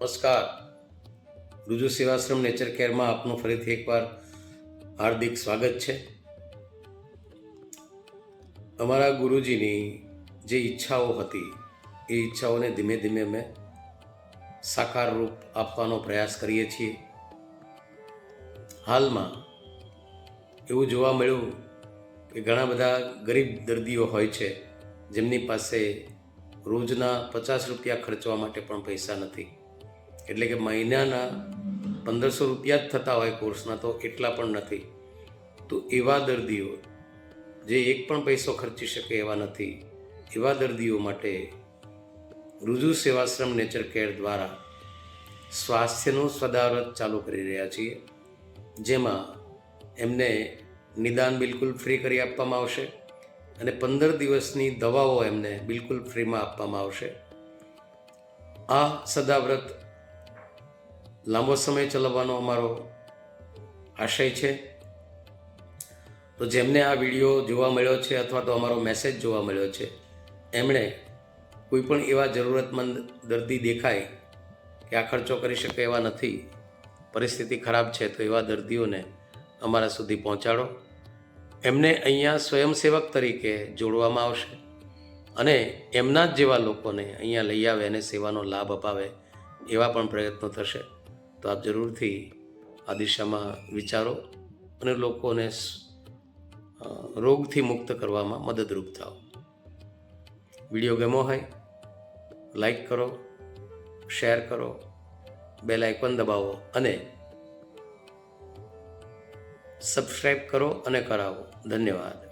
નમસ્કાર. રુજુ સેવાશ્રમ નેચર કેરમાં આપનું ફરીથી એકવાર હાર્દિક સ્વાગત છે. અમારા ગુરુજીની જે ઈચ્છાઓ હતી, એ ઈચ્છાઓને ધીમે ધીમે અમે સાકાર રૂપ આપવાનો પ્રયાસ કરીએ છીએ. હાલમાં એવું જોવા મળ્યું કે ઘણા બધા ગરીબ દર્દીઓ હોય છે, જેમની પાસે રોજના પચાસ રૂપિયા ખર્ચવા માટે પણ પૈસા નથી. એટલે કે મહિનાના પંદરસો રૂપિયા જ થતા હોય કોર્સના તો એટલા પણ નથી. તો એવા દર્દીઓ જે એક પણ પૈસો ખર્ચી શકે એવા નથી. એવા દર્દીઓ માટે રુજુ સેવાશ્રમ નેચર કેર દ્વારા સ્વાસ્થ્યનું સદાવ્રત ચાલુ કરી રહ્યા છીએ. જેમાં એમને નિદાન બિલકુલ ફ્રી કરી આપવામાં આવશે અને પંદર દિવસની દવાઓ એમને બિલકુલ ફ્રીમાં આપવામાં આવશે. આ સદાવ્રત લાંબો સમય ચલાવવાનો અમારો આશય છે. તો જેમને આ વીડિયો જોવા મળ્યો છે અથવા તો અમારો મેસેજ જોવા મળ્યો છે, એમણે કોઈ પણ એવા જરૂરતમંદ દર્દી દેખાય કે આ ખર્ચો કરી શકે એવા નથી, પરિસ્થિતિ ખરાબ છે, તો એવા દર્દીઓને અમારા સુધી પહોંચાડો. એમને અહીંયા સ્વયંસેવક તરીકે જોડવામાં આવશે અને એમના જ જેવા લોકોને અહીંયા લઈ આવે અને સેવાનો લાભ અપાવે એવા પણ પ્રયત્નો થશે. તો આપ જરૂરથી આ દિશામાં વિચારો અને લોકોને રોગથી મુક્ત કરવામાં મદદરૂપ થાઓ. વીડિયો ગમો હોય, લાઈક કરો, શેર કરો, બેલ આઇકન દબાવો અને સબસ્ક્રાઈબ કરો અને કરાવો. ધન્યવાદ.